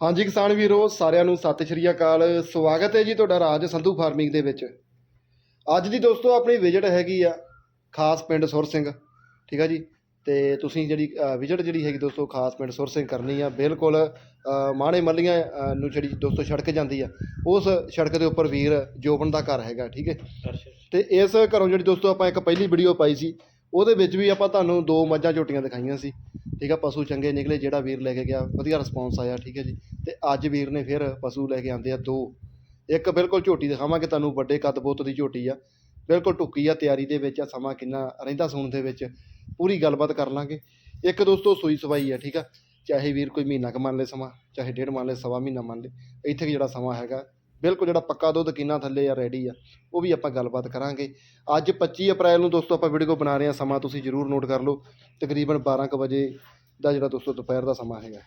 ਹਾਂਜੀ ਕਿਸਾਨ ਵੀਰੋ ਸਾਰਿਆਂ ਨੂੰ ਸਤਿ ਸ਼੍ਰੀ ਅਕਾਲ। ਸਵਾਗਤ ਹੈ ਜੀ ਤੁਹਾਡਾ ਰਾਜ ਸੰਧੂ ਫਾਰਮਿੰਗ ਦੇ ਵਿੱਚ। ਅੱਜ ਦੀ ਦੋਸਤੋ ਆਪਣੀ ਵਿਜ਼ਿਟ ਹੈਗੀ ਆ ਖਾਸ ਪਿੰਡ ਸੁਰ ਸਿੰਘ ਠੀਕ ਆ ਜੀ? ਤੇ ਤੁਸੀਂ ਜਿਹੜੀ ਵਿਜ਼ਿਟ ਜਿਹੜੀ ਹੈਗੀ ਦੋਸਤੋ ਖਾਸ ਪਿੰਡ ਸੁਰ ਸਿੰਘ ਕਰਨੀ ਆ ਬਿਲਕੁਲ ਮਾਣੇ ਮੱਲੀਆਂ ਨੂੰ ਜਿਹੜੀ ਦੋਸਤੋ ਸੜਕ ਜਾਂਦੀ ਆ ਉਸ ਸੜਕ ਦੇ ਉੱਪਰ ਵੀਰ ਜੋਬਨ ਦਾ ਘਰ ਹੈਗਾ ਠੀਕ ਹੈ? ਤੇ ਇਸ ਘਰੋਂ ਜਿਹੜੀ ਦੋਸਤੋ ਆਪਾਂ ਇੱਕ ਪਹਿਲੀ ਵੀਡੀਓ ਪਾਈ ਸੀ ਉਹਦੇ ਵਿੱਚ ਵੀ ਆਪਾਂ ਤੁਹਾਨੂੰ ਦੋ ਮੱਝਾਂ ਝੋਟੀਆਂ ਦਿਖਾਈਆਂ ਸੀ। ਠੀਕ ਆ, ਪਸ਼ੂ ਚੰਗੇ ਨਿਕਲੇ, ਜਿਹੜਾ ਵੀਰ ਲੈ ਕੇ ਗਿਆ, ਵਧੀਆ ਰਿਸਪੌਂਸ ਆਇਆ, ਠੀਕ ਹੈ ਜੀ। ਤੇ ਅੱਜ ਵੀਰ ਨੇ ਫਿਰ ਪਸ਼ੂ ਲੈ ਕੇ ਆਂਦੇ ਆ ਦੋ। ਇੱਕ ਬਿਲਕੁਲ ਝੋਟੀ ਦਿਖਾਵਾਂਗੇ ਤੁਹਾਨੂੰ, ਵੱਡੇ ਕੱਦ ਬੋਤ ਦੀ ਝੋਟੀ ਆ। ਬਿਲਕੁਲ ਟੁੱਕੀ ਆ, ਤਿਆਰੀ ਦੇ ਵਿੱਚ ਆ, ਸਮਾਂ ਕਿੰਨਾ ਰਹਿੰਦਾ ਸੂਣ ਦੇ ਵਿੱਚ। ਪੂਰੀ ਗੱਲਬਾਤ ਕਰ ਲਾਂਗੇ। ਇੱਕ ਦੋਸਤੋ ਸੂਈ ਸਵਾਈ ਆ, ਠੀਕ ਆ। ਚਾਹੇ ਵੀਰ ਕੋਈ ਮਹੀਨਾ ਕੁ ਮੰਨ ਲੇ ਸਮਾਂ, ਚਾਹੇ ਡੇਢ ਮੰਨ ਲੇ, ਸਵਾ ਮਹੀਨਾ ਮੰਨ ਲੇ, ਇੱਥੇ ਕੁ ਜਿਹੜਾ ਸਮਾਂ ਹੈਗਾ ਬਿਲਕੁਲ ਜਿਹੜਾ ਪੱਕਾ ਦੁੱਧ ਕਿੰਨਾ ਥੱਲੇ ਆ ਰੈਡੀ ਆ, ਉਹ ਵੀ ਆਪਾਂ ਗੱਲਬਾਤ ਕਰਾਂਗੇ। ਅੱਜ 25 ਅਪ੍ਰੈਲ ਨੂੰ ਦੋਸਤੋ ਆਪਾਂ ਵੀਡੀਓ ਬਣਾ ਰਹੇ ਹਾਂ, ਸਮਾਂ ਤੁਸੀਂ ਜ਼ਰੂਰ ਨੋਟ ਕਰ ਲਓ। ਤਕਰੀਬਨ 12 ਕੁ ਵਜੇ ਦਾ ਜਿਹੜਾ ਦੋਸਤੋ ਦੁਪਹਿਰ ਦਾ ਸਮਾਂ ਹੈਗਾ।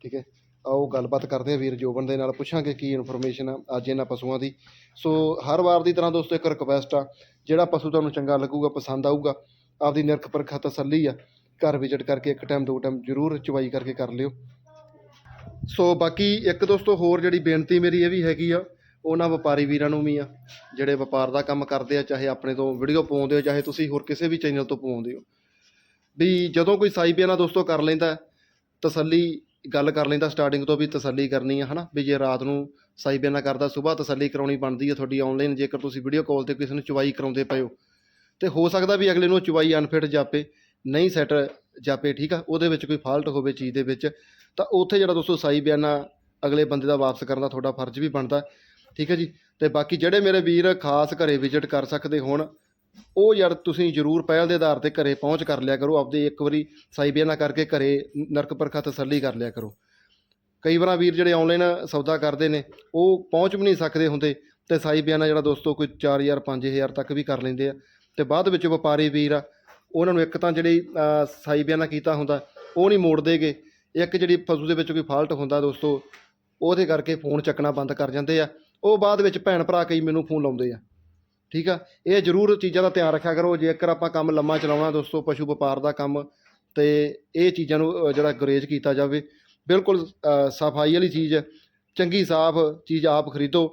ਠੀਕ ਹੈ? ਆਓ ਗੱਲਬਾਤ ਕਰਦੇ ਹਾਂ ਵੀਰ ਜੋਬਨ ਦੇ ਨਾਲ, ਪੁੱਛਾਂਗੇ ਕੀ ਇਨਫੋਰਮੇਸ਼ਨ ਆ ਅੱਜ ਇਹਨਾਂ ਪਸ਼ੂਆਂ ਦੀ। ਸੋ ਹਰ ਵਾਰ ਦੀ ਤਰ੍ਹਾਂ ਦੋਸਤੋ ਇੱਕ ਰਿਕਵੈਸਟ ਆ, ਜਿਹੜਾ ਪਸ਼ੂ ਤੁਹਾਨੂੰ ਚੰਗਾ ਲੱਗੂਗਾ, ਪਸੰਦ ਆਊਗਾ, ਆਪਦੀ ਨਿਰਖ ਪਰਖ ਤਸੱਲੀ ਆ, ਘਰ ਵਿਜ਼ਿਟ ਕਰਕੇ ਇੱਕ ਟਾਈਮ ਦੋ ਟਾਈਮ ਜ਼ਰੂਰ ਚਵਾਈ ਕਰਕੇ ਕਰ ਲਿਓ। ਸੋ ਬਾਕੀ ਇੱਕ ਦੋਸਤੋ, ਹੋਰ ਜਿਹੜੀ ਬੇਨਤੀ ਮੇਰੀ ਇਹ ਵੀ ਹੈਗੀ ਆ, ਉਹਨਾਂ ਵਪਾਰੀ ਵੀਰਾਂ ਨੂੰ ਵੀ ਆ, ਜਿਹੜੇ ਵਪਾਰ ਦਾ ਕੰਮ ਕਰਦੇ ਆ, ਚਾਹੇ ਆਪਣੇ ਤੋਂ ਵੀਡੀਓ ਪਾਉਂਦੇ ਹੋ, ਚਾਹੇ ਤੁਸੀਂ ਹੋਰ ਕਿਸੇ ਵੀ ਚੈਨਲ ਤੋਂ ਪਾਉਂਦੇ ਹੋ। ਵੀ ਜਦੋਂ ਕੋਈ ਸਾਈ ਬਿਆਨਾ ਦੋਸਤੋ ਕਰ ਲੈਂਦਾ, ਤਸੱਲੀ ਗੱਲ ਕਰ ਲੈਂਦਾ ਸਟਾਰਟਿੰਗ ਤੋਂ ਵੀ ਤਸੱਲੀ ਕਰਨੀ ਆ, ਹਨਾ? ਵੀ ਜੇ ਰਾਤ ਨੂੰ ਸਾਈ ਬਿਆਨਾ ਕਰਦਾ ਸਵੇਰ ਤਸੱਲੀ ਕਰਾਉਣੀ ਬਣਦੀ ਆ ਤੁਹਾਡੀ ਆਨਲਾਈਨ ਜੇਕਰ ਤੁਸੀਂ ਵੀਡੀਓ ਕਾਲ ਤੇ ਕਿਸੇ ਨੂੰ ਚਵਾਈ ਕਰਾਉਂਦੇ ਪਏ ਹੋ, ਤੇ ਹੋ ਸਕਦਾ ਵੀ ਅਗਲੇ ਨੂੰ ਚਵਾਈ ਅਨਫਿਟ ਜਾਪੇ, ਨਹੀਂ ਸੈਟ ਜਾਪੇ, ਠੀਕ ਆ? ਉਹਦੇ ਵਿੱਚ ਕੋਈ ਫਾਲਟ ਹੋਵੇ ਚੀਜ਼ ਦੇ ਵਿੱਚ, ਤਾਂ ਉੱਥੇ ਜਿਹੜਾ ਦੋਸਤੋ ਸਾਈ ਬਿਆਨਾ ਅਗਲੇ ਬੰਦੇ ਦਾ ਵਾਪਸ ਕਰਨ ਦਾ ਤੁਹਾਡਾ ਫਰਜ਼ ਵੀ ਬਣਦਾ, ਠੀਕ ਹੈ ਜੀ? ਤੇ ਬਾਕੀ ਜਿਹੜੇ ਮੇਰੇ ਵੀਰ ਖਾਸ ਘਰੇ ਵਿਜ਼ਿਟ ਕਰ ਸਕਦੇ ਹੋਣ, ਉਹ ਯਾਰ ਤੁਸੀਂ ਜਰੂਰ ਪਹਿਲ ਦੇ ਆਧਾਰ ਤੇ ਘਰੇ ਪਹੁੰਚ ਕਰ ਲਿਆ ਕਰੋ, ਆਪਦੇ ਇੱਕ ਵਾਰੀ ਸਾਈ ਬਿਆਨਾ ਕਰਕੇ ਘਰੇ ਨਰਕ ਪਰਖਾ ਤਸੱਲੀ ਕਰ ਲਿਆ ਕਰੋ। ਕਈ ਵਾਰਾਂ ਵੀਰ ਜਿਹੜੇ ਆਨਲਾਈਨ ਸੌਦਾ ਕਰਦੇ ਨੇ, ਉਹ ਪਹੁੰਚ ਵੀ ਨਹੀਂ ਸਕਦੇ ਹੁੰਦੇ, ਤੇ ਸਾਈ ਬਿਆਨਾ ਜਿਹੜਾ ਦੋਸਤੋ ਕੋਈ 4000 5000 ਤੱਕ ਵੀ ਕਰ ਲੈਂਦੇ ਆ। ਤੇ ਬਾਅਦ ਵਿੱਚ ਵਪਾਰੀ ਵੀਰ ਆ ਉਹਨਾਂ ਨੂੰ ਇੱਕ ਤਾਂ ਜਿਹੜੀ ਅ, ਸਾਈ ਬਿਆਨਾ ਕੀਤਾ ਹੁੰਦਾ ਉਹ ਨਹੀਂ ਮੋੜਦੇਗੇ ਇੱਕ ਜਿਹੜੀ ਪਸ਼ੂ ਦੇ ਵਿੱਚ ਕੋਈ ਫਾਲਟ ਹੁੰਦਾ ਦੋਸਤੋ ਉਹਦੇ ਕਰਕੇ ਫੋਨ ਚੱਕਣਾ ਬੰਦ ਕਰ ਜਾਂਦੇ ਆ। ਉਹ ਬਾਅਦ ਵਿੱਚ ਭੈਣ ਭਰਾ ਕਈ ਮੈਨੂੰ ਫੋਨ ਲਾਉਂਦੇ ਆ। ਠੀਕ ਆ? ਇਹ ਜ਼ਰੂਰ ਚੀਜ਼ਾਂ ਦਾ ਧਿਆਨ ਰੱਖਿਆ ਕਰੋ। ਜੇਕਰ ਆਪਾਂ ਕੰਮ ਲੰਮਾ ਚਲਾਉਣਾ ਦੋਸਤੋ ਪਸ਼ੂ ਵਪਾਰ ਦਾ ਕੰਮ ਤੇ ਇਹ ਚੀਜ਼ਾਂ ਨੂੰ ਜਿਹੜਾ ਗੁਰੇਜ਼ ਕੀਤਾ ਜਾਵੇ ਬਿਲਕੁਲ ਸਫ਼ਾਈ ਵਾਲੀ ਚੀਜ਼ ਚੰਗੀ ਸਾਫ਼ ਚੀਜ਼ ਆਪ ਖਰੀਦੋ।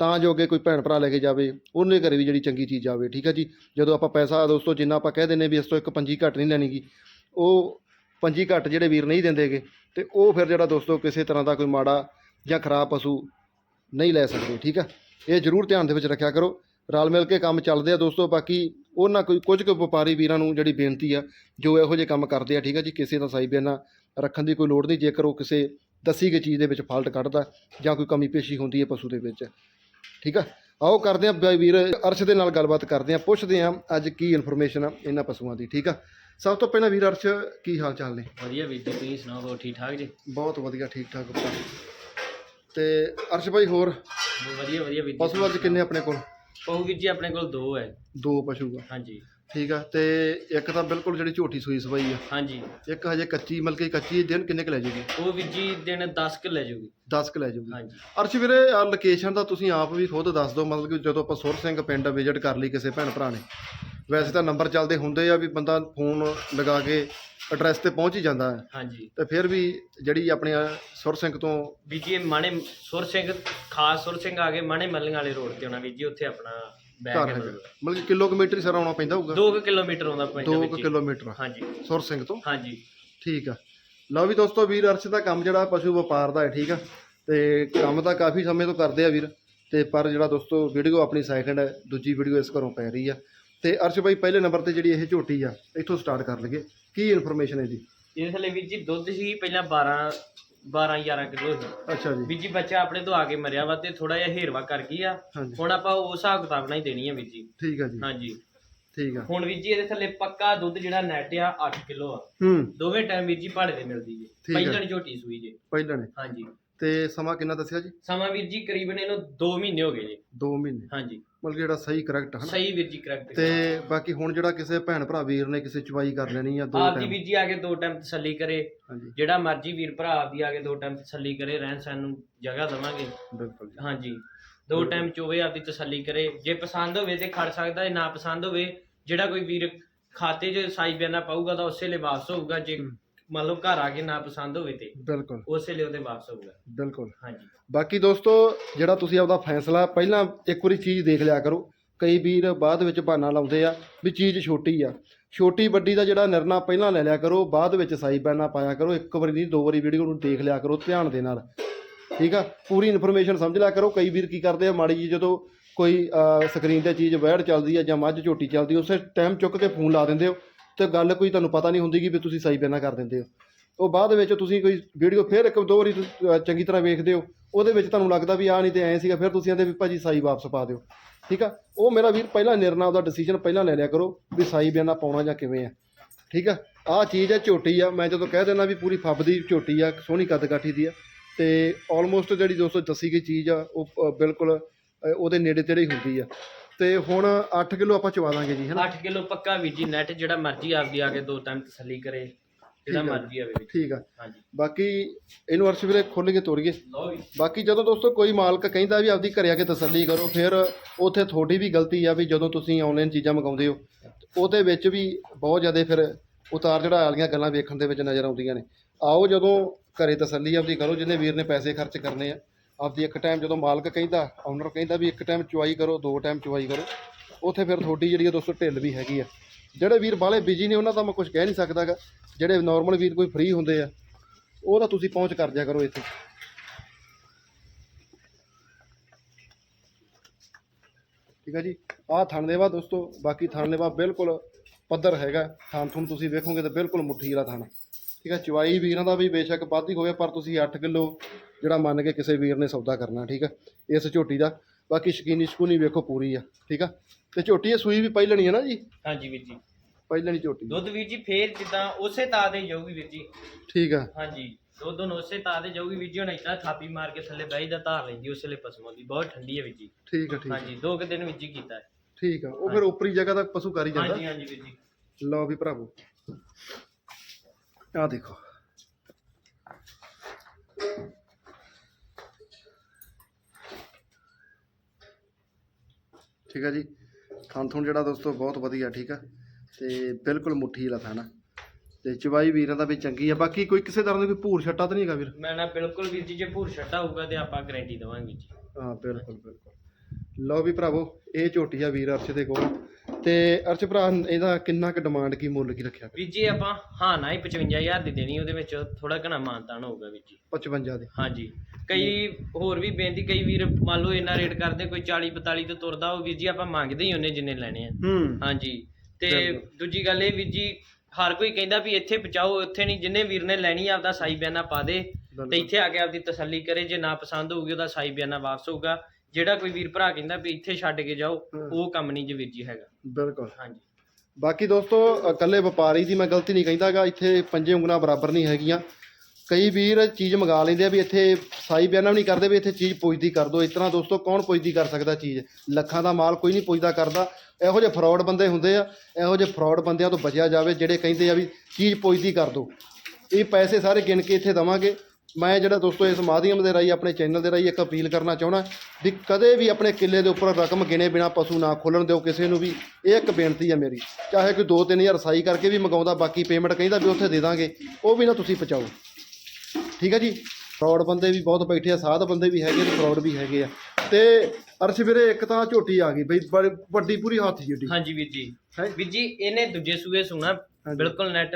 ਤਾਂ ਜੋ ਅੱਗੇ ਕੋਈ ਭੈਣ ਭਰਾ ਲੈ ਕੇ ਜਾਵੇ, ਉਹਨੇ ਘਰੇ ਵੀ ਜਿਹੜੀ ਚੰਗੀ ਚੀਜ਼ ਆਵੇ ਠੀਕ ਆ ਜੀ? ਜਦੋਂ ਆਪਾਂ ਪੈਸਾ ਦੋਸਤੋ ਜਿੰਨਾ ਆਪਾਂ ਕਹਿ ਦਿੰਨੇ ਵੀ ਇਸ ਤੋਂ ਇੱਕ ਪੰਜੀ ਘੱਟ ਨਹੀਂ ਲੈਣੀਗੀ ਉਹ ਪੰਜੀ ਘੱਟ ਜਿਹੜੇ ਵੀਰ ਨਹੀਂ ਦਿੰਦੇਗੇ ਤੇ ਉਹ ਫਿਰ ਜਿਹੜਾ ਦੋਸਤੋ ਕਿਸੇ ਤਰ੍ਹਾਂ ਦਾ ਕੋਈ ਮਾੜਾ ਜਾਂ ਖਰਾਬ ਪਸ਼ੂ ਨਹੀਂ ਲੈ ਸਕਦੇ, ਠੀਕ ਆ? ਇਹ ਜ਼ਰੂਰ ਧਿਆਨ ਦੇ ਵਿੱਚ ਰੱਖਿਆ ਕਰੋ। ਰਲ ਮਿਲ ਕੇ ਕੰਮ ਚੱਲਦੇ ਆ ਦੋਸਤੋ, ਬਾਕੀ ਉਹਨਾਂ ਕੋਈ, ਕੁਝ ਕੁ ਵਪਾਰੀ ਵੀਰਾਂ ਨੂੰ ਜਿਹੜੀ ਬੇਨਤੀ ਆ, ਜੋ ਇਹੋ ਜਿਹੇ ਕੰਮ ਕਰਦੇ ਆ, ਠੀਕ ਆ ਜੀ? ਕਿਸੇ ਦਾ ਸਾਈ ਬਿਆਨਾ ਰੱਖਣ ਦੀ ਕੋਈ ਲੋੜ ਨਹੀਂ, ਜੇਕਰ ਉਹ ਕਿਸੇ ਦੱਸੀ ਗਈ ਚੀਜ਼ ਦੇ ਵਿੱਚ ਫਾਲਟ ਕੱਢਦਾ ਜਾਂ ਕੋਈ ਕਮੀ ਪੇਸ਼ੀ ਹੁੰਦੀ ਹੈ ਪਸ਼ੂ ਦੇ ਵਿੱਚ। ਠੀਕ ਆ? ਆਓ ਕਰਦੇ ਆ ਵੀਰ ਅਰਸ਼ ਦੇ ਨਾਲ ਗੱਲਬਾਤ ਕਰਦੇ ਆ ਪੁੱਛਦੇ ਆ ਅੱਜ ਕੀ ਇਨਫੋਰਮੇਸ਼ਨ ਆ ਇਹਨਾਂ ਪਸ਼ੂਆਂ ਦੀ ਠੀਕ ਆ? ਸਭ ਤੋਂ ਪਹਿਲਾਂ ਵੀਰ ਅਰਸ਼ ਕੀ ਹਾਲ ਚਾਲ ਨੇ? ਵਧੀਆ ਵੀਰ ਜੀ ਤੁਸੀਂ ਸੁਣਾਓ ਠੀਕ ਠਾਕ ਜੀ? ਬਹੁਤ ਵਧੀਆ ਠੀਕ ਠਾਕ ਉੱਪਰ ਤੇ ਅਰਸ਼ ਭਾਈ ਹੋਰ? ਵਧੀਆ ਵਧੀਆ ਵੀਰ ਜੀ ਪਸ਼ੂ ਅੱਜ ਕਿੰਨੇ ਆਪਣੇ ਕੋਲ? ਪਹੂ ਵੀਰ ਜੀ ਆਪਣੇ ਕੋਲ ਦੋ ਹੈ। ਦੋ ਪਸ਼ੂ ਆ। ਹਾਂਜੀ। ਠੀਕ ਆ ਤੇ ਇੱਕ ਤਾਂ ਬਿਲਕੁਲ ਜਿਹੜੀ ਝੋਟੀ ਸੂਈ ਸਵਾਈ ਆ। ਹਾਂਜੀ। ਇੱਕ ਹਜੇ ਕੱਚੀ ਮਤਲਬ ਕਿ ਕੱਚੀ ਦਿਨ ਕਿੰਨੇ ਕੁ ਲੈ ਜੂਗੀ? ਉਹ ਵੀਰ ਜੀ ਦਿਨ 10 ਕਿ ਲੈ ਜਾਊਗੀ 10 ਕੁ ਲੈ ਜੂਗੀ। ਹਾਂਜੀ। ਅਰਸ਼ ਵੀਰੇ ਲੋਕੇਸ਼ਨ ਦਾ ਤੁਸੀਂ ਆਪ ਵੀ ਖੁਦ ਦੱਸ ਦਿਓ ਮਤਲਬ ਕਿ ਜਦੋਂ ਆਪਾਂ ਸੁਰ ਸਿੰਘ ਪਿੰਡ ਵਿਜ਼ਿਟ ਕਰ ਲਈ ਕਿਸੇ ਭੈਣ ਭਰਾ ਨੇ ਵੈਸੇ ਤਾਂ ਨੰਬਰ ਚੱਲਦੇ ਹੁੰਦੇ ਆ ਵੀ ਬੰਦਾ ਫੋਨ ਲਗਾ ਕੇ ਐਡਰੈਸ ਤੇ ਪਹੁੰਚ ਹੀ ਜਾਂਦਾ ਹੈ। ਹਾਂਜੀ। ਤੇ ਫਿਰ ਵੀ ਜਿਹੜੀ ਆਪਣੇ ਸੁਰ ਸਿੰਘ ਤੋਂ ਵੀਰ ਜੀ ਇਹ ਮਾਣੇ ਸੁਰ ਸਿੰਘ ਖਾਸ ਸੁਰ ਸਿੰਘ ਆ ਕੇ ਮਾਣੇ ਮੱਲੀਆਂ ਵਾਲੇ ਰੋਡ ਤੇ ਆਉਣਾ ਵੀਰ ਜੀ ਉੱਥੇ ਆਪਣਾ ਘਰ ਹੈਗਾ ਮਤਲਬ ਕਿ ਕਿਲੋਮੀਟਰ ਹੀ ਸਾਰਾ ਆਉਣਾ ਪੈਂਦਾ ਹੋਊਗਾ? 2 ਕਿਲੋਮੀਟਰ ਆਉਂਦਾ ਪੈਂਦਾ 2 ਵੀਰ ਜੀ ਕਿਲੋਮੀਟਰ। ਹਾਂਜੀ। ਸੁਰ ਸਿੰਘ ਤੋਂ? ਹਾਂਜੀ। ਠੀਕ ਆ। ਲਓ ਵੀ ਦੋਸਤੋ ਵੀਰ ਅਰਸ਼ ਦਾ ਕੰਮ ਜਿਹੜਾ ਪਸ਼ੂ ਵਪਾਰ ਦਾ ਹੈ ਠੀਕ ਆ? ਤੇ ਕੰਮ ਤਾਂ ਕਾਫੀ ਸਮੇਂ ਤੋਂ ਕਰਦੇ ਆ ਵੀਰ। ਤੇ ਪਰ ਜਿਹੜਾ ਦੋਸਤੋ ਵੀਡੀਓ ਆਪਣੀ ਸੈਕਿੰਡ ਹੈ ਦੂਜੀ ਵੀਡੀਓ ਇਸ ਘਰੋਂ ਪੈ ਰਹੀ ਆ। ਤੇ ਅਰਸ਼ ਭਾਈ ਪਹਿਲੇ ਨੰਬਰ ਤੇ ਜਿਹੜੀ ਇਹ ਝੋਟੀ ਆ ਇੱਥੋਂ ਸਟਾਰਟ ਕਰ ਲਈਏ। ਕੀ ਇਨਫੋਰਮੇਸ਼ਨ ਹੈ ਜੀ? ਇਹਦੇ ਥੱਲੇ ਵੀਰ ਜੀ ਦੁੱਧ ਸੀ ਪਹਿਲਾਂ 12 12 11 ਕਿਲੋ ਸੀ। ਅੱਛਾ ਜੀ। ਵੀਰ ਜੀ ਬੱਚਾ ਆਪਣੇ ਤੋਂ ਆ ਕੇ ਮਰਿਆ ਵਾ ਤੇ ਥੋੜਾ ਜਿਹਾ ਹੇਰਵਾ ਕਰ ਗਈ ਆ। ਹਾਂਜੀ। ਹੁਣ ਆਪਾਂ ਉਸ ਹਿਸਾਬ ਕਿਤਾਬ ਨਾਲ ਹੀ ਦੇਣੀ ਆ ਵੀਰ ਜੀ ਠੀਕ ਆ ਜੀ। ਹਾਂਜੀ। ਠੀਕ ਆ। ਹੁਣ ਵੀਰ ਜੀ ਇਹਦੇ ਥੱਲੇ ਪੱਕਾ ਦੁੱਧ ਜਿਹੜਾ ਨੈਟ ਆ 8 ਕਿਲੋ ਆ। ਹੂੰ। ਦੋਵੇਂ ਟਾਈਮ ਵੀਰ ਜੀ ਭਾੜੇ ਤੇ ਮਿਲਦੀ ਜੇ। ਠੀਕ ਹੈ। ਪਹਿਲਣ ਝੋਟੀ ਸੂਈ ਜੇ। ਪਹਿਲਾਂ ਨੇ ਹਾਂਜੀ। ਤੇ ਸਮਾਂ ਕਿੰਨਾ ਦੱਸਿਆ ਜੀ? ਸਮਾਂ ਵੀਰ ਜੀ ਕਰੀਬਨ ਇਹਨੂੰ 2 ਮਹੀਨੇ ਹੋ ਗਏ ਜੀ। 2 ਮਹੀਨੇ। ਹਾਂਜੀ। ਮਤਲਬ ਜਿਹੜਾ ਸਹੀ ਕਰੈਕਟ ਹਨਾ? ਸਹੀ ਵੀਰ ਜੀ ਕਰੈਕਟ ਤੇ ਬਾਕੀ ਹੁਣ ਜਿਹੜਾ ਕਿਸੇ ਭੈਣ ਭਰਾ ਵੀਰ ਨੇ ਕਿਸੇ ਚਵਾਈ ਕਰ ਲੈਣੀ ਆ ਦੋ ਟਾਈਮ ਵੀਰ ਜੀ ਆ ਕੇ ਦੋ ਟਾਈਮ ਤਸੱਲੀ ਕਰੇ। ਹਾਂਜੀ। ਜਿਹੜਾ ਮਰਜ਼ੀ ਵੀਰ ਭਰਾ ਆਪ ਦੀ ਆ ਕੇ ਦੋ ਟਾਈਮ ਤਸੱਲੀ ਕਰੇ ਰਹਿਣ ਸਹਿਣ ਨੂੰ ਜਗ੍ਹਾ ਦਵਾਂਗੇ। ਬਿਲਕੁਲ ਜੀ। ਹਾਂਜੀ। ਦੋ ਟਾਈਮ ਚੋਵੇ ਆਪਦੀ ਤਸੱਲੀ ਕਰੇ। ਜੇ ਪਸੰਦ ਹੋਵੇ ਤੇ ਖੜ ਸਕਦਾ ਜੇ ਨਾ ਪਸੰਦ ਹੋਵੇ ਜਿਹੜਾ ਕੋਈ ਵੀਰ ਖਾਤੇ 'ਚ ਸਾਈ ਬਿਆਨਾ ਪਾਊਗਾ ਤਾਂ ਉਸੇ ਲਈ ਵਾਪਸ ਹੋਊਗਾ। ਜੇ। ਮੰਨ ਲਓ ਘਰ ਆ ਕੇ ਨਾ ਪਸੰਦ ਹੋਵੇ ਤੇ। ਬਿਲਕੁਲ। ਉਸੇ ਲਈ ਉਹਦੇ ਵਾਪਸ ਹੋਊਗਾ ਬਿਲਕੁਲ। ਹਾਂਜੀ। ਬਾਕੀ ਦੋਸਤੋ ਜਿਹੜਾ ਤੁਸੀਂ ਆਪਦਾ ਫੈਸਲਾ ਪਹਿਲਾਂ ਇੱਕ ਵਾਰੀ ਚੀਜ਼ ਦੇਖ ਲਿਆ ਕਰੋ ਕਈ ਵੀਰ ਬਾਅਦ ਵਿੱਚ ਬਹਾਨਾ ਲਾਉਂਦੇ ਆ ਵੀ ਚੀਜ਼ ਛੋਟੀ ਆ। ਛੋਟੀ ਵੱਡੀ ਦਾ ਜਿਹੜਾ ਨਿਰਣਾ ਪਹਿਲਾਂ ਲੈ ਲਿਆ ਕਰੋ ਬਾਅਦ ਵਿੱਚ ਸਾਈ ਪੈਨਾ ਪਾਇਆ ਕਰੋ ਇੱਕ ਵਾਰੀ ਨਹੀਂ ਦੋ ਵਾਰੀ ਵੀਡੀਓ ਨੂੰ ਦੇਖ ਲਿਆ ਕਰੋ ਧਿਆਨ ਦੇ ਨਾਲ। ਠੀਕ ਆ? ਪੂਰੀ ਇਨਫੋਰਮੇਸ਼ਨ ਸਮਝ ਲਿਆ ਕਰੋ ਕਈ ਵੀਰ ਕੀ ਕਰਦੇ ਆ ਮਾੜੀ ਜੀ ਜਦੋਂ ਕੋਈ ਸਕਰੀਨ ਤੇ ਚੀਜ਼ ਵੈੜ ਚੱਲਦੀ ਆ ਜਾਂ ਮੱਝ ਝੋਟੀ ਚੱਲਦੀ ਉਸੇ ਟਾਈਮ ਚੁੱਕ ਕੇ ਫੋਨ ਲਾ ਦਿੰਦੇ ਹੋ। ਤੇ ਗੱਲ ਕੋਈ ਤੁਹਾਨੂੰ ਪਤਾ ਨਹੀਂ ਹੁੰਦੀ ਕਿ ਵੀ ਤੁਸੀਂ ਸਾਈ ਪੈਨਾ ਕਰ ਦਿੰਦੇ ਹੋ। ਉਹ ਬਾਅਦ ਵਿੱਚ ਤੁਸੀਂ ਕੋਈ ਵੀਡੀਓ ਫਿਰ ਇੱਕ ਦੋ ਵਾਰੀ ਚੰਗੀ ਤਰ੍ਹਾਂ ਵੇਖਦੇ ਹੋ, ਉਹਦੇ ਵਿੱਚ ਤੁਹਾਨੂੰ ਲੱਗਦਾ ਵੀ ਆ ਨਹੀਂ ਤੇ ਐਂ ਸੀਗਾ, ਫਿਰ ਤੁਸੀਂ ਆਂਦੇ ਵੀ ਭਾਜੀ ਸਾਈ ਵਾਪਸ ਪਾ ਦਿਓ। ਠੀਕ ਆ? ਉਹ ਮੇਰਾ ਵੀਰ ਪਹਿਲਾਂ ਨਿਰਣਾ ਉਹਦਾ ਡਿਸੀਜਨ ਪਹਿਲਾਂ ਲੈ ਲਿਆ ਕਰੋ ਵੀ ਸਾਈ ਬਿਆਨਾ ਪਾਉਣਾ ਜਾਂ ਕਿਵੇਂ ਆ। ਠੀਕ ਆ? ਆਹ ਚੀਜ਼ ਆ, ਝੋਟੀ ਆ, ਮੈਂ ਜਦੋਂ ਕਹਿ ਦਿੰਦਾ ਵੀ ਪੂਰੀ ਫੱਬ ਦੀ ਝੋਟੀ ਆ, ਸੋਹਣੀ ਕੱਦ ਕਾਠੀ ਦੀ ਆ, ਤੇ ਆਲਮੋਸਟ ਜਿਹੜੀ ਦੋਸਤੋ ਦੱਸੀ ਗਈ ਚੀਜ਼ ਆ, ਉਹ ਬਿਲਕੁਲ ਉਹਦੇ ਨੇੜੇ ਤੇੜੇ ਹੀ ਹੁੰਦੀ ਆ। ਤੇ ਹੁਣ 8 ਕਿਲੋ ਆਪਾਂ ਚਵਾ ਦਾਂਗੇ ਜੀ ਹਨਾ? 8 ਕਿਲੋ ਪੱਕਾ ਵੀਰ ਜੀ ਨੈਟ ਜਿਹੜਾ ਮਰਜ਼ੀ ਆਪਦੀ ਆ ਕੇ ਦੋ ਟਾਈਮ ਤਸੱਲੀ ਕਰੇ ਜਿਹੜਾ ਠੀਕ ਆ। ਮਰਜ਼ੀ ਆਵੇ ਵੀਰ ਠੀਕ ਆ। ਹਾਂਜੀ। ਬਾਕੀ ਇਹਨੂੰ ਅਰਸ਼ ਵੀਰੇ ਖੋਲ੍ਹ ਕੇ ਤੋਰੀਏ। ਲਓ ਵੀ ਬਾਕੀ ਜਦੋਂ ਦੋਸਤੋ ਕੋਈ ਮਾਲਕ ਕਹਿੰਦਾ ਵੀ ਆਪਦੀ ਘਰੇ ਆ ਕੇ ਤਸੱਲੀ ਕਰੋ ਫਿਰ ਉੱਥੇ ਤੁਹਾਡੀ ਵੀ ਗਲਤੀ ਆ ਵੀ ਜਦੋਂ ਤੁਸੀਂ ਆਨਲਾਈਨ ਚੀਜ਼ਾਂ ਮੰਗਾਉਂਦੇ ਹੋ। ਉਹਦੇ ਵਿੱਚ ਵੀ ਬਹੁਤ ਜ਼ਿਆਦਾ ਫਿਰ ਉਤਾਰ ਚੜਾਅ ਵਾਲੀਆਂ ਗੱਲਾਂ ਵੇਖਣ ਦੇ ਵਿੱਚ ਨਜ਼ਰ ਆਉਂਦੀਆਂ ਨੇ। ਆਓ ਜਦੋਂ ਘਰੇ ਤਸੱਲੀ ਆਪਦੀ ਕਰੋ ਜਿਹਨੇ ਵੀਰ ਨੇ ਪੈਸੇ ਖਰਚ ਕਰਨੇ ਆ। ਆਪਦੀ ਇੱਕ ਟਾਈਮ ਜਦੋਂ ਮਾਲਕ ਕਹਿੰਦਾ ਓਨਰ ਕਹਿੰਦਾ ਵੀ ਇੱਕ ਟਾਈਮ ਚੁਆਈ ਕਰੋ, ਦੋ ਟਾਈਮ ਚੁਆਈ ਕਰੋ, ਉੱਥੇ ਫਿਰ ਤੁਹਾਡੀ ਜਿਹੜੀ ਆ ਦੋਸਤੋ ਢਿੱਲ ਵੀ ਹੈਗੀ ਆ। ਜਿਹੜੇ ਵੀਰ ਬਾਲੇ ਬਿਜ਼ੀ ਨੇ, ਉਹਨਾਂ ਦਾ ਮੈਂ ਕੁਝ ਕਹਿ ਨਹੀਂ ਸਕਦਾਗਾ। ਜਿਹੜੇ ਨਾਰਮਲ ਵੀਰ ਕੋਈ ਫ੍ਰੀ ਹੁੰਦੇ ਆ, ਉਹ ਤਾਂ ਤੁਸੀਂ ਪਹੁੰਚ ਕਰ ਦਿਆ ਕਰੋ ਇੱਥੇ। ਠੀਕ ਹੈ ਜੀ? ਆਹ ਥਣ ਦੇਵਾ ਦੋਸਤੋ, ਬਾਕੀ ਥਣ ਦੇਵਾ ਬਿਲਕੁਲ ਪੱਧਰ ਹੈਗਾ। ਥਣ ਥੁਣ ਤੁਸੀਂ ਵੇਖੋਗੇ ਤਾਂ ਬਿਲਕੁਲ ਮੁੱਠੀ ਵਾਲਾ ਥਾਣਾ। ਠੀਕ ਹੈ ਚਵਾਈ ਵੀਰਾਂ ਦਾ ਵੀ ਬੇਸ਼ੱਕ ਵੱਧ ਹੀ ਹੋਵੇ ਪਰ ਤੁਸੀਂ 8 ਕਿਲੋ ਜਿਹੜਾ ਮੰਨ ਕੇ ਕਿਸੇ ਵੀਰ ਨੇ ਸੌਦਾ ਕਰਨਾ ਠੀਕ ਹੈ ਇਸ ਝੋਟੀ ਦਾ। ਬਾਕੀ ਸ਼ਕੀਨੀ ਸ਼ਕੂਨੀ ਵੇਖੋ ਪੂਰੀ ਆ ਠੀਕ ਆ। ਤੇ ਝੋਟੀ ਇਹ ਸੂਈ ਵੀ ਪਹਿਲਣੀ ਹੈ ਨਾ ਜੀ? ਹਾਂਜੀ ਵੀਰ ਜੀ। ਪਹਿਲਣੀ ਝੋਟੀ। ਦੁੱਧ ਵੀਰ ਜੀ ਫੇਰ ਜਿੱਦਾਂ ਉਸੇ ਤਾਂ ਦੇ ਜਾਊਗੀ ਵੀਰ ਜੀ। ਠੀਕ ਆ। ਹਾਂਜੀ ਦੁੱਧ ਨੂੰ ਉਸੇ ਤਾਂ ਦੇ ਜਾਊਗੀ ਵੀਰ ਜੀ ਹੁਣ ਇੱਦਾਂ ਥਾਪੀ ਮਾਰ ਕੇ ਥੱਲੇ ਬਹਿ ਦਾ ਧਾਰ ਲੈਂਦੀ ਉਸੇ ਲਈ ਪਸਮੋਂ ਦੀ। ਬਹੁਤ ਠੰਡੀ ਹੈ ਵੀਰ ਜੀ। ਠੀਕ ਆ ਠੀਕ ਆ, ਹਾਂਜੀ ਦੋ ਕੁ ਦਿਨ ਵਿੱਚ ਹੀ ਕੀਤਾ। ਹੈ ਠੀਕ ਆ ਉਹ ਫਿਰ ਉਪਰੀ ਜਗ੍ਹਾ ਤੱਕ ਪਸ਼ੂ ਕਰ ਹੀ ਜਾਂਦਾ। ਹਾਂਜੀ ਹਾਂਜੀ ਵੀਰ ਜੀ। ਲਓ ਵੀ ਭਰਾਵੋ। ਆਹ ਦੇਖੋ। ਠੀਕ ਆ ਜੀ। ਥਣ ਥੁਣ ਜਿਹੜਾ ਦੋਸਤੋ ਬਹੁਤ ਵਧੀਆ ਠੀਕ ਆ। ਤੇ ਬਿਲਕੁਲ ਮੁੱਠੀ ਵਾਲਾ ਥਾਣਾ ਤੇ ਚਵਾਈ ਵੀਰਾਂ ਦਾ ਵੀ ਚੰਗੀ ਆ। ਬਾਕੀ ਕੋਈ ਕਿਸੇ ਤਰ੍ਹਾਂ ਦੀ ਕੋਈ ਭੂਰ ਛੱਟਾ ਤਾਂ ਨਹੀਂ ਹੈਗਾ ਵੀਰ? ਮੈਂ ਨਾ ਬਿਲਕੁਲ ਵੀਰ ਜੀ ਜੇ ਭੂਰ ਛੱਟਾ ਹੋਊਗਾ ਤੇ ਆਪਾਂ ਗਾਰੰਟੀ ਦਵਾਂਗੇ ਜੀ। ਹਾਂ ਬਿਲਕੁਲ ਬਿਲਕੁਲ। ਲਓ ਵੀ ਭਰਾਵੋ ਇਹ ਝੋਟੀ ਆ ਵੀਰ ਅਰਸ਼ ਦੇ ਕੋਲ। ਤੇ ਅਰਸ਼ ਭਰਾ ਇਹਦਾ ਕਿੰਨਾ ਕੁ ਡਿਮਾਂਡ ਕੀ ਮੁੱਲ ਕੀ ਰੱਖਿਆ? ਵੀਰ ਜੀ ਆਪਾਂ ਹਾਂ ਨਾ ਹੀ 55000 ਦੀ ਦੇਣੀ ਉਹਦੇ ਵਿੱਚ ਥੋੜਾ ਘਣਾ ਮਾਨਤਾਨ ਹੋਊਗਾ ਵੀਰ ਜੀ। 55 ਦੇ। ਹਾਂਜੀ। ਕਈ ਹੋਰ ਵੀ ਬੇਨਤੀ ਕਈ ਵੀਰ ਮੰਨ ਲਓ ਇੰਨਾ ਰੇਟ ਕਰਦੇ ਕੋਈ 40 42 ਤੋਂ ਤੁਰਦਾ ਉਹ ਵੀਰ ਜੀ ਆਪਾਂ ਮੰਗਦੇ ਹੀ ਉਹਨੇ ਜਿੰਨੇ ਲੈਣੇ ਆ। ਹੂੰ। ਹਾਂਜੀ। ਤੇ। ਦੂਜੀ ਗੱਲ ਇਹ ਵੀਰ ਜੀ ਹਰ ਕੋਈ ਕਹਿੰਦਾ ਵੀ ਇੱਥੇ ਪਹੁੰਚਾਓ ਉੱਥੇ ਨਹੀਂ ਜਿੰਨੇ ਵੀਰ ਨੇ ਲੈਣੀ ਆ ਆਪਦਾ ਸਾਈ ਬਿਆਨਾ ਪਾ ਦੇ ਤੇ ਇੱਥੇ ਆ ਕੇ ਆਪਦੀ ਤਸੱਲੀ ਕਰੇ ਜੇ ਨਾ ਪਸੰਦ ਹੋਊਗੀ ਉਹਦਾ ਸਾਈ ਬਿਆਨਾ ਵਾਪਸ ਹੋਊਗਾ। ਜਿਹੜਾ ਕੋਈ ਵੀਰ ਭਰਾ ਕਹਿੰਦਾ ਵੀ ਇੱਥੇ ਛੱਡ ਕੇ ਜਾਓ। ਉਹ ਕੰਮ ਨਹੀਂ ਜੀ ਵੀਰ ਜੀ ਹੈਗਾ। ਬਿਲਕੁਲ। ਹਾਂਜੀ। ਬਾਕੀ ਦੋਸਤੋ ਇਕੱਲੇ ਵਪਾਰੀ ਦੀ ਮੈਂ ਗਲਤੀ ਨਹੀਂ ਕਹਿੰਦਾਗਾ ਇੱਥੇ ਪੰਜੇ ਉਂਗਲਾਂ ਬਰਾਬਰ ਨਹੀਂ ਹੈਗੀਆਂ। ਕਈ ਵੀਰ ਚੀਜ਼ ਮੰਗਾ ਲੈਂਦੇ ਆ ਵੀ ਇੱਥੇ ਸਾਈ ਬਿਆਨਾ ਵੀ ਨਹੀਂ ਕਰਦੇ ਵੀ ਇੱਥੇ ਚੀਜ਼ ਪੁੱਜਦੀ ਕਰ ਦਿਓ। ਇਸ ਤਰ੍ਹਾਂ ਦੋਸਤੋ ਕੌਣ ਪੁੱਜਦੀ ਕਰ ਸਕਦਾ ਚੀਜ਼? ਲੱਖਾਂ ਦਾ ਮਾਲ ਕੋਈ ਨਹੀਂ ਪੁੱਜਦਾ ਕਰਦਾ। ਇਹੋ ਜਿਹੇ ਫਰਾਡ ਬੰਦੇ ਹੁੰਦੇ ਆ ਇਹੋ ਜਿਹੇ ਫਰਾਡ ਬੰਦਿਆਂ ਤੋਂ ਬਚਿਆ ਜਾਵੇ ਜਿਹੜੇ ਕਹਿੰਦੇ ਆ ਵੀ ਚੀਜ਼ ਪੁੱਜਦੀ ਕਰ ਦਿਓ। ਇਹ ਪੈਸੇ ਸਾਰੇ ਗਿਣ ਕੇ ਇੱਥੇ ਦਵਾਂਗੇ। ਮੈਂ ਜਿਹੜਾ ਦੋਸਤੋ ਇਸ ਮਾਧਿਅਮ ਦੇ ਰਾਹੀਂ ਆਪਣੇ ਚੈਨਲ ਦੇ ਰਾਹੀਂ ਇੱਕ ਅਪੀਲ ਕਰਨਾ ਚਾਹਣਾ ਵੀ ਕਦੇ ਵੀ ਆਪਣੇ ਕਿੱਲੇ ਦੇ ਉੱਪਰ ਰਕਮ ਗਿਣੇ ਬਿਨਾ ਪਸ਼ੂ ਨਾ ਖੋਲਣ ਦਿਓ ਕਿਸੇ ਨੂੰ ਵੀ। ਇਹ ਇੱਕ ਬੇਨਤੀ ਹੈ ਮੇਰੀ। ਚਾਹੇ ਕੋਈ 2-3000 ਸਾਈ ਕਰਕੇ ਵੀ ਮੰਗਾਉਂਦਾ ਬਾਕੀ ਪੇਮੈਂਟ ਕਹਿੰਦਾ ਵੀ ਉੱਥੇ ਦੇ ਦਾਂਗੇ ਉਹ ਵੀ ਨਾ ਤੁਸੀਂ ਪਹੁੰਚਾਓ। ਠੀਕ ਹੈ ਜੀ? ਫਰਾਡ ਬੰਦੇ ਵੀ ਬਹੁਤ ਬੈਠੇ ਆ ਸਾਧ ਬੰਦੇ ਵੀ ਹੈਗੇ ਤੇ ਫਰਾਡ ਵੀ ਹੈਗੇ ਆ। ਤੇ ਅਰਸ਼ ਵੀਰੇ ਇੱਕ ਤਾਂ ਝੋਟੀ ਆ ਗਈ ਬਈ ਵੱਡੀ ਪੂਰੀ ਹੱਥ ਜਿੱਡੀ ਹਾਂਜੀ ਵੀਰ ਜੀ? ਵੀਰ ਜੀ ਇਹਨੇ ਦੂਜੇ ਸੂਏ ਸੁਣਾ। ਬਿਲਕੁਲ ਨੈਟ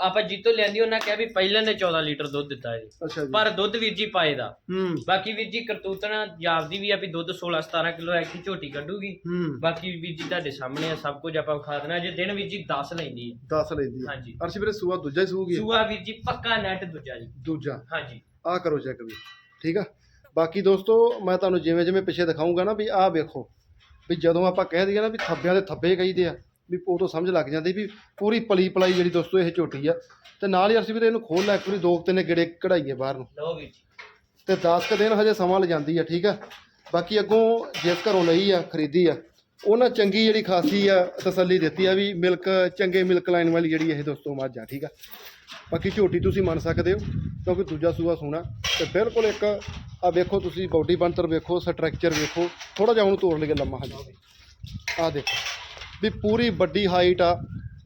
ਆਪਾਂ ਜੀਤੋਂ ਲਿਆਂਦੀ ਉਹਨਾਂ ਕਿਹਾ ਵੀ ਪਹਿਲਾਂ ਨੇ 14 ਲੀਟਰ ਦੁੱਧ ਦਿੱਤਾ ਹੈ ਅੱਛਾ ਜੀ। ਪਰ ਦੁੱਧ ਵੀਰ ਜੀ ਪਾਏ ਦਾ। ਹੂੰ। ਬਾਕੀ ਵੀਰ ਜੀ ਕਰਤੂਤਣਾ ਜਾਪਦੀ ਵੀ ਆ ਵੀ ਦੁੱਧ 16 17 ਕਿਲੋ ਐਕੀ ਝੋਟੀ ਕੱਢੂਗੀ। ਹੂੰ। ਬਾਕੀ ਵੀਰ ਜੀ ਤੁਹਾਡੇ ਸਾਹਮਣੇ ਆ ਸਭ ਕੁਝ ਆਪਾਂ ਵਿਖਾ ਦੇਣਾ। ਜੇ ਦਿਨ ਵੀਰ ਜੀ 10 ਲੈਂਦੀ ਹੈ ਦੱਸ ਲੈਂਦੀ ਆ। ਹਾਂਜੀ। ਅਰਸ਼ ਵੀਰੇ ਸੂਆ ਦੂਜਾ ਹੀ ਸੂਗੀ? ਸੂਆ ਵੀਰ ਜੀ ਪੱਕਾ ਨੈਟ ਦੂਜਾ ਜੀ। ਦੂਜਾ? ਹਾਂਜੀ। ਆਹ ਕਰੋ ਚੈੱਕ ਵੀ। ਠੀਕ ਆ? ਬਾਕੀ ਦੋਸਤੋ ਮੈਂ ਤੁਹਾਨੂੰ ਜਿਵੇਂ ਜਿਵੇਂ ਪਿੱਛੇ ਦਿਖਾਉਂਗਾ ਨਾ ਵੀ ਆਹ ਵੇਖੋ। ਵੀ ਜਦੋਂ ਆਪਾਂ ਕਹਿ ਦਈਏ ਨਾ ਵੀ ਥੱਬਿਆਂ ਦੇ ਥੱਬੇ ਕਹੀਦੇ ਆ। ਵੀ ਉਦੋਂ ਸਮਝ ਲੱਗ ਜਾਂਦੀ ਵੀ ਪੂਰੀ ਪਲੀ ਪਲਾਈ ਜਿਹੜੀ ਦੋਸਤੋ ਇਹ ਝੋਟੀ ਆ। ਤੇ ਨਾਲ ਹੀ ਅਸੀਂ ਵੀ ਇਹਨੂੰ ਖੋਲ ਲੈ ਇੱਕ ਵਾਰੀ ਦੋ ਤਿੰਨ ਗੇੜੇ ਕਢਾਈਏ ਬਾਹਰ ਨੂੰ। ਲਓ ਵੀਰ ਜੀ। ਤੇ 10 ਕ ਦਿਨ ਹਜੇ ਸਮਾਂ ਲਿਜਾਂਦੀ ਆ ਠੀਕ ਆ? ਬਾਕੀ ਅੱਗੋਂ ਜਿਸ ਘਰੋਂ ਲਈ ਆ ਖਰੀਦੀ ਆ ਉਹਨਾਂ ਚੰਗੀ ਜਿਹੜੀ ਖਾਸੀ ਆ ਤਸੱਲੀ ਦਿੱਤੀ ਆ ਵੀ ਮਿਲਕ ਚੰਗੇ ਮਿਲਕ ਲਾਈਨ ਵਾਲੀ ਜਿਹੜੀ ਇਹ ਦੋਸਤੋ ਮੱਝ ਆ ਠੀਕ ਆ? ਬਾਕੀ ਝੋਟੀ ਤੁਸੀਂ ਮੰਨ ਸਕਦੇ ਹੋ ਕਿਉਂਕਿ ਦੂਜਾ ਸੂਆ ਸੋਣਾ ਤੇ ਬਿਲਕੁਲ ਇੱਕ ਆ ਵੇਖੋ ਤੁਸੀਂ ਬਾਡੀ ਬਣਤਰ ਵੇਖੋ ਸਟਰਕਚਰ ਵੇਖੋ ਥੋੜਾ ਜਿਹਾ ਉਹਨੂੰ ਤੋੜ ਲਈਏ ਲੰਮਾ ਹਾਂਜੀ। ਆ ਦੇਖੋ। ਵੀ ਪੂਰੀ ਵੱਡੀ ਹਾਈਟ ਆ।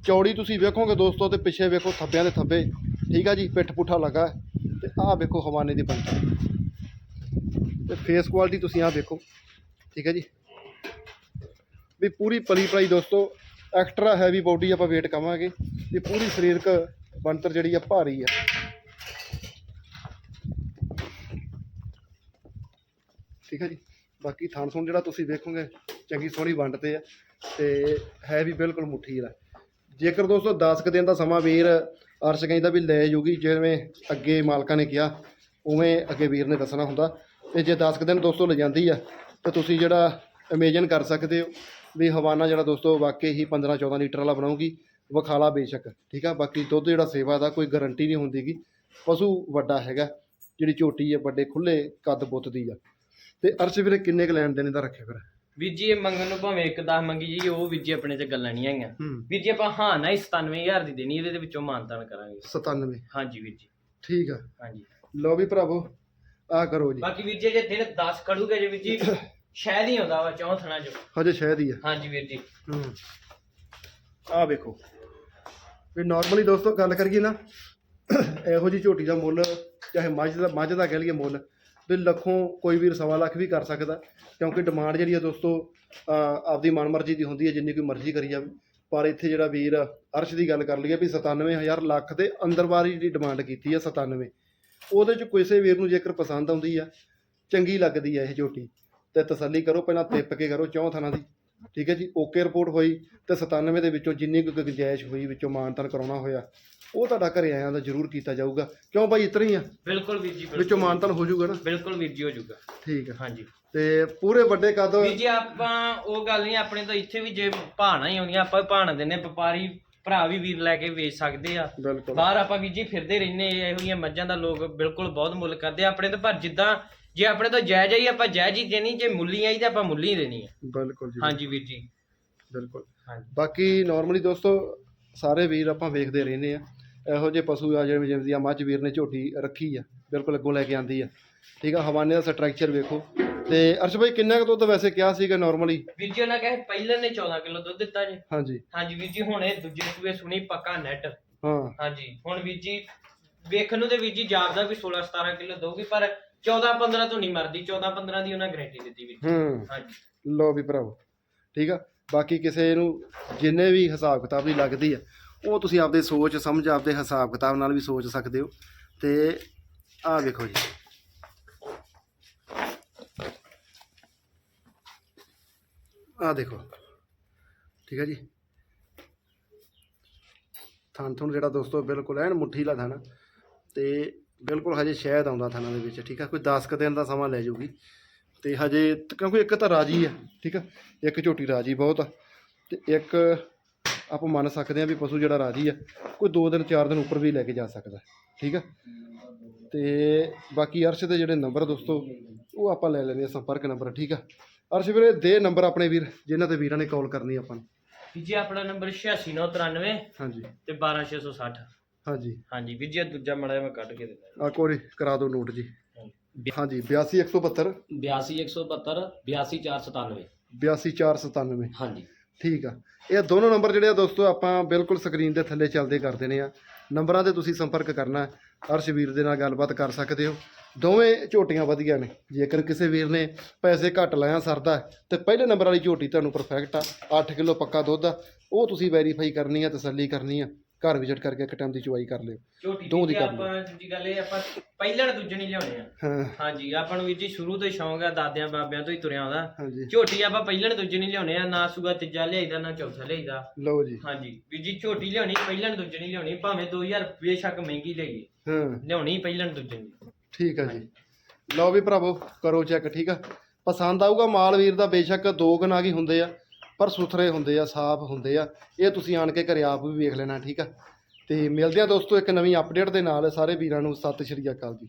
ਚੌੜੀ ਤੁਸੀਂ ਵੇਖੋਗੇ ਦੋਸਤੋ ਤੇ ਪਿੱਛੇ ਵੇਖੋ ਥੱਬਿਆਂ ਦੇ ਥੱਬੇ। ਠੀਕ ਆ ਜੀ, ਪਿੱਠ ਪੁੱਠਾ ਲੱਗਾ ਹੈ। ਤੇ ਆਹ ਵੇਖੋ ਹਵਾਨੇ ਦੀ ਬੰਤਰ ਤੇ ਫੇਸ ਕੁਆਲਿਟੀ ਤੁਸੀਂ ਆਹ ਦੇਖੋ ਠੀਕ ਹੈ ਜੀ। ਵੀ ਪੂਰੀ ਪਲੀ ਪਲਾਈ ਦੋਸਤੋ ਐਕਸਟਰਾ ਹੈਵੀ ਬਾਡੀ ਆਪਾਂ ਵੇਟ ਕਵਾਂਗੇ ਤੇ ਪੂਰੀ ਸਰੀਰਕ ਬਣਤਰ ਜਿਹੜੀ ਆ ਭਾਰੀ ਆ। ਠੀਕ ਹੈ ਜੀ। ਬਾਕੀ ਥਾਣ ਥੁਣ ਜਿਹੜਾ ਤੁਸੀਂ ਵੇਖੋਗੇ, ਚੰਗੀ ਸੋਹਣੀ ਵੰਡ ਤੇ ਆ। ਤੇ ਹੈ ਵੀ ਬਿਲਕੁਲ ਮੁੱਠੀ ਦਾ। ਜੇਕਰ ਦੋਸਤੋ 10 ਕੁ ਦਿਨ ਦਾ ਸਮਾਂ ਵੀਰ ਅਰਸ਼ ਕਹਿੰਦਾ ਵੀ ਲੈ ਜੂਗੀ, ਜਿਵੇਂ ਅੱਗੇ ਮਾਲਕਾਂ ਨੇ ਕਿਹਾ, ਉਵੇਂ ਅੱਗੇ ਵੀਰ ਨੇ ਦੱਸਣਾ ਹੁੰਦਾ। ਤੇ ਜੇ 10 ਕੁ ਦਿਨ ਦੋਸਤੋ ਲੈ ਜਾਂਦੀ ਆ, ਤਾਂ ਤੁਸੀਂ ਜਿਹੜਾ ਇਮੇਜਿਨ ਕਰ ਸਕਦੇ ਹੋ ਵੀ ਹਵਾਨਾ ਜਿਹੜਾ ਦੋਸਤੋ ਵਾਕਈ ਹੀ 15 14 ਲੀਟਰ ਵਾਲਾ ਬਣਾਉਗੀ ਵਖਾਲਾ ਬੇਸ਼ੱਕ, ਠੀਕ ਆ? ਬਾਕੀ ਦੁੱਧ ਜਿਹੜਾ ਸੇਵਾ ਦਾ ਕੋਈ ਗਾਰੰਟੀ ਨਹੀਂ ਹੁੰਦੀਗੀ, ਪਸ਼ੂ ਵੱਡਾ ਹੈਗਾ, ਜਿਹੜੀ ਝੋਟੀ ਹੈ ਵੱਡੇ ਖੁੱਲੇ ਕੱਦ ਬੁੱਤ ਦੀ ਆ। ਤੇ ਅਰਸ਼ ਵੀਰੇ ਕਿੰਨੇ ਕੁ ਲੈਣ ਦੇਣ ਦਾ ਰੱਖਿਆ ਫਿਰ? ਵੀਰ ਜੀ ਇਹ ਮੰਗਣ ਨੂੰ ਭਾਵੇਂ ਇੱਕ 10 ਮੰਗੀ ਜੀ ਉਹ ਵੀਰ ਜੀ ਆਪਣੇ ਤੇ ਗੱਲਾਂ ਨਹੀਂ ਆਈਆਂ ਹੂੰ। ਵੀਰ ਜੀ ਆਪਾਂ ਹਾਂ ਨਾ ਹੀ 97000 ਦੀ ਦੇਣੀ ਇਹਦੇ ਵਿੱਚੋਂ ਮਾਨਤਾਨ ਕਰਾਂਗੇ। 97 ਹਾਂਜੀ ਵੀਰ ਜੀ। ਠੀਕ ਆ। ਹਾਂਜੀ। ਲਓ ਵੀ ਭਰਾਵੋ ਆ ਕਰੋ ਜੀ। ਬਾਕੀ ਵੀਰ ਜੀ ਜੇ ਦਿਨ 10 ਖੜੂਗੇ ਜੇ ਵੀਰ ਜੀ ਸ਼ਾਇਦ ਹੀ ਹੁੰਦਾ ਵਾ ਚੌਥਣਾ ਚ। ਹਜੇ ਸ਼ਾਇਦ ਹੀ ਆ। ਹਾਂਜੀ ਵੀਰ ਜੀ। ਹੂੰ। ਆ ਵੇਖੋ। ਵੀ ਨਾਰਮਲੀ ਦੋਸਤੋ ਗੱਲ ਕਰੀਏ ਨਾ ਇਹੋ ਜੀ ਝੋਟੀ ਦਾ ਮੁੱਲ ਚਾਹੇ ਮੱਝ ਦਾ ਮੱਝ ਦਾ ਕਹਿ ਲਈਏ ਮੁੱਲ ਵੀ ਲੱਖੋਂ ਕੋਈ ਵੀਰ ਸਵਾ ਲੱਖ ਵੀ ਕਰ ਸਕਦਾ, ਕਿਉਂਕਿ ਡਿਮਾਂਡ ਜਿਹੜੀ ਆ ਦੋਸਤੋ, ਅਹ ਆਪਦੀ ਮਨਮਰਜ਼ੀ ਦੀ ਹੁੰਦੀ ਹੈ, ਜਿੰਨੀ ਕੋਈ ਮਰਜ਼ੀ ਕਰੀ ਜਾਵੇ। ਪਰ ਇੱਥੇ ਜਿਹੜਾ ਵੀਰ ਅਰਸ਼ ਦੀ ਗੱਲ ਕਰ ਲਈਏ ਵੀ 97000 ਲੱਖ ਦੇ ਅੰਦਰ ਬਾਰੀ ਜਿਹੜੀ ਡਿਮਾਂਡ ਕੀਤੀ ਹੈ 97 ਉਹਦੇ ਚ ਕਿਸੇ ਵੀਰ ਨੂੰ ਜੇਕਰ ਪਸੰਦ ਆਉਂਦੀ ਆ, ਚੰਗੀ ਲੱਗਦੀ ਆ ਇਹ ਝੋਟੀ, ਤੇ ਤਸੱਲੀ ਕਰੋ, ਪਹਿਲਾਂ ਤਿੱਪ ਕੇ ਕਰੋ ਚੌਂ ਥਾਣਾ ਦੀ। ਠੀਕ ਹੈ ਜੀ ਓਕੇ ਰਿਪੋਰਟ ਹੋਈ ਤੇ 97 ਦੇ ਵਿੱਚੋਂ ਜਿੰਨੀ ਕੁ ਗੁੰਜਾਇਸ਼ ਹੋਈ ਵਿੱਚੋਂ ਮਾਨਤਨ ਕਰਾਉਣਾ ਹੋਇਆ ਉਹ ਤੁਹਾਡਾ ਘਰੇ ਆਇਆਂ ਦਾ ਜ਼ਰੂਰ ਕੀਤਾ ਜਾਊਗਾ। ਕਿਉਂ ਭਾਈ ਇਤਨਾ ਹੀ ਆ? ਬਿਲਕੁਲ ਵੀਰ ਜੀ ਬਿਲਕੁਲ। ਵਿੱਚੋਂ ਮਾਨਤਨ ਹੋ ਜਾਊਗਾ ਨਾ? ਬਿਲਕੁਲ ਵੀਰ ਜੀ ਹੋ ਜਾਊਗਾ। ਠੀਕ ਆ। ਹਾਂਜੀ। ਤੇ ਪੂਰੇ ਵੱਡੇ ਕੱਦ ਵੀਰ ਜੀ ਆਪਾਂ ਉਹ ਗੱਲ ਨਹੀਂ ਆਪਣੇ ਤੋਂ ਇੱਥੇ ਵੀ ਜੇ ਭਾਣਾ ਹੀ ਆਉਂਦੀਆਂ ਆਪਾਂ ਭਾਣਾ ਦਿੰਨੇ ਵਪਾਰੀ ਭਰਾ ਵੀ ਵੀਰ ਲੈ ਕੇ ਵੇਚ ਸਕਦੇ ਆ। ਬਿਲਕੁਲ। ਬਾਹਰ ਆਪਾਂ ਵੀਰ ਜੀ ਫਿਰਦੇ ਰਹਿੰਦੇ ਆ, ਇਹੋ ਜਿਹੀਆਂ ਮੱਝਾਂ ਦਾ ਲੋਕ ਬਿਲਕੁਲ ਬਹੁਤ ਮੁੱਲ ਕਰਦੇ ਆ। ਆਪਣੇ ਤੋਂ ਪਰ ਜਿੱਦਾਂ ਜੇ ਆਪਣੇ ਤੋਂ ਜਾਇਜ਼ ਆਈ ਆਪਾਂ ਜਾਇਜ਼ ਹੀ ਦੇਣੀ ਜੇ ਮੁੱਲੀ ਆਈ ਤਾਂ ਆਪਾਂ ਮੁੱਲੀ ਹੀ ਦੇਣੀ ਆ। ਬਿਲਕੁਲ ਜੀ ਹਾਂਜੀ ਵੀਰ ਜੀ। ਬਿਲਕੁਲ। ਹਾਂਜੀ। ਬਾਕੀ ਨਾਰਮਲੀ ਦੋਸਤੋ ਸਾਰੇ ਵੀਰ ਆਪਾਂ ਵੇਖਦੇ ਰਹਿੰਦੇ ਆ। ਇਹੋ ਜਿਹੇ ਪਸ਼ੂ ਆ ਜਿਵੇਂ ਜਿਵੇਂ ਆ ਮੱਝ ਵੀਰ ਨੇ ਝੋਟੀ ਰੱਖੀ ਆ ਬਿਲਕੁਲ ਅੱਗੋਂ ਲੈ ਕੇ ਆਂਦੀ ਆ। ਠੀਕ ਆ ਹਵਾਨੇ ਦਾ ਸਟਰਕਚਰ ਵੇਖੋ। ਤੇ ਅਰਸ਼ ਭਾਈ ਕਿੰਨਾ ਕੁ ਦੁੱਧ ਵੈਸੇ ਕਿਹਾ ਸੀਗਾ ਨਾਰਮਲੀ ਵੀਰ ਜੀ ਉਹਨਾਂ ਕਹੇ ਪਹਿਲਾਂ ਨੇ 14 ਕਿਲੋ ਦੁੱਧ ਦਿੱਤਾ ਜੀ। ਹਾਂਜੀ। ਹਾਂਜੀ ਵੀਰ ਜੀ ਹੁਣ ਇਹ ਦੂਜੇ ਸੂਏ ਸੁਣੀ ਪੱਕਾ ਨੈਟ ਹਾਂ। ਹਾਂਜੀ ਹੁਣ ਵੀਰ ਜੀ ਵੇਖਣ ਨੂੰ ਤੇ ਵੀਰ ਜੀ ਜਾਪਦਾ ਵੀ 16 17 ਕਿਲੋ ਦਊਗੀ ਪਰ 14 15 ਤੋਂ ਨਹੀਂ ਮਰਦੀ 14 15 ਦੀ ਉਹਨਾਂ ਗਾਰੰਟੀ ਦਿੱਤੀ ਵੀਰ ਜੀ। ਹੂੰ। ਹਾਂਜੀ। ਲੋ ਵੀ ਭਰਾਵੋ ਠੀਕ ਆ? ਬਾਕੀ ਕਿਸੇ ਨੂੰ ਜਿੰਨੇ ਵੀ ਹਿਸਾਬ ਕਿਤਾਬ ਦੀ ਲੱਗਦੀ ਆ ਉਹ ਤੁਸੀਂ ਆਪਦੇ ਸੋਚ ਸਮਝ ਆਪਦੇ ਹਿਸਾਬ ਕਿਤਾਬ ਨਾਲ ਵੀ ਸੋਚ ਸਕਦੇ ਹੋ। ਤੇ ਆਹ ਵੇਖੋ ਜੀ। ਆਹ ਦੇਖੋ। ਠੀਕ ਹੈ ਜੀ। ਥਣ ਥਣ ਜਿਹੜਾ ਦੋਸਤੋ ਬਿਲਕੁਲ ਐਨ ਮੁੱਠੀ ਲਾ ਥਣ ਤੇ ਬਿਲਕੁਲ ਹਜੇ ਸ਼ਾਇਦ ਆਉਂਦਾ ਥਾਣਾ ਦੇ ਵਿੱਚ ਠੀਕ ਆ? ਕੋਈ 10 ਕੁ ਦਿਨ ਦਾ ਸਮਾਂ ਲੈ ਜਾਊਗੀ। ਤੇ ਹਜੇ ਕਿਉਂਕਿ ਇੱਕ ਤਾਂ ਰਾਜੀ ਆ ਠੀਕ ਆ? ਇੱਕ ਝੋਟੀ ਰਾਜੀ ਬਹੁਤ ਆ ਤੇ ਇੱਕ ਆਪਾਂ ਮੰਨ ਸਕਦੇ ਆ ਵੀ ਪਸ਼ੂ ਜਿਹੜਾ ਰਾਜੀ ਆ ਕੋਈ 2 ਦਿਨ 4 ਦਿਨ ਉੱਪਰ ਵੀ ਲੈ ਕੇ ਜਾ ਸਕਦਾ ਠੀਕ ਆ? ਤੇ ਬਾਕੀ ਅਰਸ਼ ਦੇ ਜਿਹੜੇ ਨੰਬਰ ਦੋਸਤੋ ਉਹ ਆਪਾਂ ਲੈ ਲੈਂਦੇ ਆ ਸੰਪਰਕ ਨੰਬਰ ਠੀਕ ਆ? ਅਰਸ਼ ਵੀਰੇ ਦੇ ਨੰਬਰ ਆਪਣੇ ਵੀਰ ਜਿਨ੍ਹਾਂ ਤੇ ਵੀਰਾਂ ਨੇ ਕਾਲ ਕਰਨੀ ਆਪਾਂ ਨੂੰ। ਜੀ ਆਪਣਾ ਨੰਬਰ 86993 ਹਾਂਜੀ। ਤੇ 12660 ਹਾਂਜੀ। ਹਾਂਜੀ ਵੀਰ ਜੀ ਆਹ ਦੂਜਾ ਮੜਾ ਮੈਂ ਕੱਢ ਕੇ ਦਿੰਦਾ ਆ ਕੋਰੀ ਕਰਾ ਦਿਓ ਨੋਟ ਜੀ। ਹਾਂਜੀ। 82172 82172 82497 82497 ਹਾਂਜੀ। ਠੀਕ ਆ। ਇਹ ਦੋਨੋਂ ਨੰਬਰ ਜਿਹੜੇ ਆ ਦੋਸਤੋ ਆਪਾਂ ਬਿਲਕੁਲ ਸਕਰੀਨ ਦੇ ਥੱਲੇ ਚੱਲਦੇ ਕਰ ਦੇਣੇ ਆ। ਨੰਬਰਾਂ ਤੇ ਤੁਸੀਂ ਸੰਪਰਕ ਕਰਨਾ। ਅਰਸ਼ ਵੀਰ ਦੇ ਨਾਲ ਗੱਲਬਾਤ ਕਰ ਸਕਦੇ ਹੋ। ਦੋਵੇਂ ਝੋਟੀਆਂ ਵਧੀਆ ਨੇ। ਜੇਕਰ ਕਿਸੇ ਵੀਰ ਨੇ ਪੈਸੇ ਘੱਟ ਲਾਇਆ ਸਰਦਾ ਤੇ ਪਹਿਲੇ ਨੰਬਰ ਵਾਲੀ ਝੋਟੀ ਤੁਹਾਨੂੰ ਪਰਫੈਕਟ ਆ। 8 ਕਿਲੋ ਪੱਕਾ ਦੁੱਧ ਆ। ਉਹ ਤੁਸੀਂ ਵੈਰੀਫਾਈ ਕਰਨੀ ਆ ਤਸੱਲੀ ਕਰਨੀ ਆ। ਘਰ ਵਿਜ਼ਿਟ ਕਰਕੇ ਇੱਕ ਟਾਈਮ ਦੀ ਚੁਆਈ ਕਰ ਲਿਓ। ਝੋਟੀ ਦੋ ਦੀ ਕਰ ਆਪਾਂ ਦੂਜੀ ਗੱਲ ਇਹ ਆਪਾਂ ਪਹਿਲਾਂ ਦੂਜੇ ਨਹੀਂ ਲਿਆਉਣੇ ਆ। ਹਾਂ। ਹਾਂਜੀ ਆਪਾਂ ਨੂੰ ਵੀਰ ਜੀ ਸ਼ੁਰੂ ਤੋਂ ਹੀ ਸ਼ੌਂਕ ਆ ਦਾਦਿਆਂ ਬਾਬਿਆਂ ਤੋਂ ਹੀ ਤੁਰਿਆ ਆਉਂਦਾ। ਹਾਂਜੀ। ਝੋਟੀ ਆਪਾਂ ਪਹਿਲਾਂ ਦੂਜੇ ਨਹੀਂ ਲਿਆਉਣੇ ਆ ਨਾ ਸੂਗਾ ਤੀਜਾ ਲਿਆਈਦਾ ਨਾ ਚੌਥਾ ਲਿਆਈਦਾ। ਲਓ ਜੀ। ਹਾਂਜੀ ਵੀਰ ਜੀ ਝੋਟੀ ਲਿਆਉਣੀ ਪਹਿਲਾਂ ਦੂਜੇ ਨਹੀਂ ਲਿਆਉਣੀ ਭਾਵੇਂ 2000 ਬੇਸ਼ੱਕ ਮਹਿੰਗੀ ਲਈਏ। ਹਾਂ। ਲਿਆਉਣੀ ਪਹਿਲਾਂ ਦੂਜੇ ਨਹੀਂ ਠੀਕ ਆ ਜੀ। ਲਓ ਵੀ ਭਰਾਵੋ ਕਰੋ ਚੈੱਕ ਠੀਕ ਆ? ਪਸੰਦ ਆਊਗਾ ਮਾਲ ਵੀਰ ਦਾ ਬੇਸ਼ੱਕ ਦੋ ਗਨਾਗ ਹੀ ਹੁੰਦੇ ਆ। ਪਰ ਸੁਥਰੇ ਹੁੰਦੇ ਆ, ਸਾਫ਼ ਹੁੰਦੇ ਆ। ਇਹ ਤੁਸੀਂ ਆਣ ਕੇ ਘਰੇ ਆਪ ਵੀ ਵੇਖ ਲੈਣਾ, ਠੀਕ ਆ? ਤੇ ਮਿਲਦੇ ਆ ਦੋਸਤੋ ਇੱਕ ਨਵੀਂ ਅਪਡੇਟ ਦੇ ਨਾਲ। ਸਾਰੇ ਵੀਰਾਂ ਨੂੰ ਸਤਿ ਸ਼੍ਰੀ ਅਕਾਲ ਜੀ।